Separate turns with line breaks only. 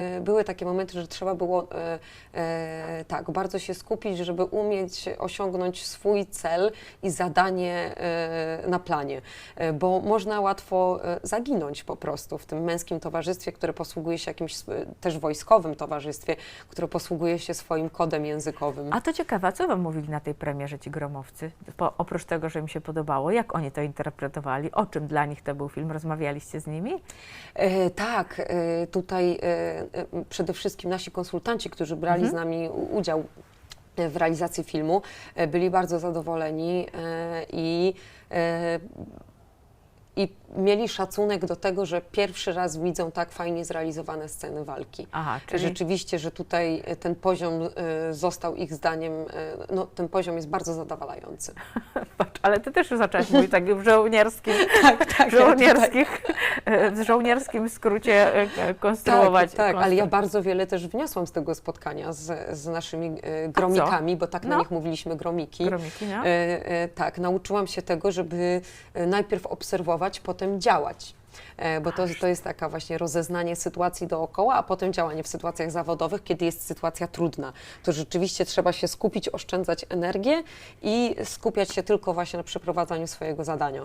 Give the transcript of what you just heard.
E, Były takie momenty, że trzeba było e, e, tak bardzo się skupić, żeby umieć osiągnąć swój cel i zadanie na planie, bo można łatwo zaginąć po prostu w tym męskim towarzystwie, które posługuje się jakimś też wojskowym towarzystwie, które posługuje się swoim kodem językowym.
A to ciekawe, co wam mówili na tej premierze ci gromowcy? Po, oprócz tego, że im się podobało, jak oni to interpretowali? O czym dla nich to był film? Rozmawialiście z nimi?
E, tak, e, tutaj e, przede wszystkim nasi konsultanci, którzy brali z nami udział w realizacji filmu, byli bardzo zadowoleni i i mieli szacunek do tego, że pierwszy raz widzą tak fajnie zrealizowane sceny walki.
Aha, czyli
Rzeczywiście, że tutaj ten poziom został ich zdaniem, no ten poziom jest bardzo zadowalający.
Ale ty też zaczęłaś mówić tak w żołnierskim,
Tak, tak.
żołnierskich, w żołnierskim skrócie e, e, konstruować.
Tak, tak, ale ja
konstru-
bardzo wiele też wniosłam z tego spotkania z, z naszymi e, gromikami, bo tak na
No.
nich mówiliśmy gromiki.
Gromiki, no?
Tak, nauczyłam się tego, żeby najpierw obserwować, potem działać. E, Bo to, to jest taka właśnie rozeznanie sytuacji dookoła, a potem działanie w sytuacjach zawodowych, kiedy jest sytuacja trudna. To rzeczywiście trzeba się skupić, oszczędzać energię i skupiać się tylko właśnie na przeprowadzaniu swojego zadania.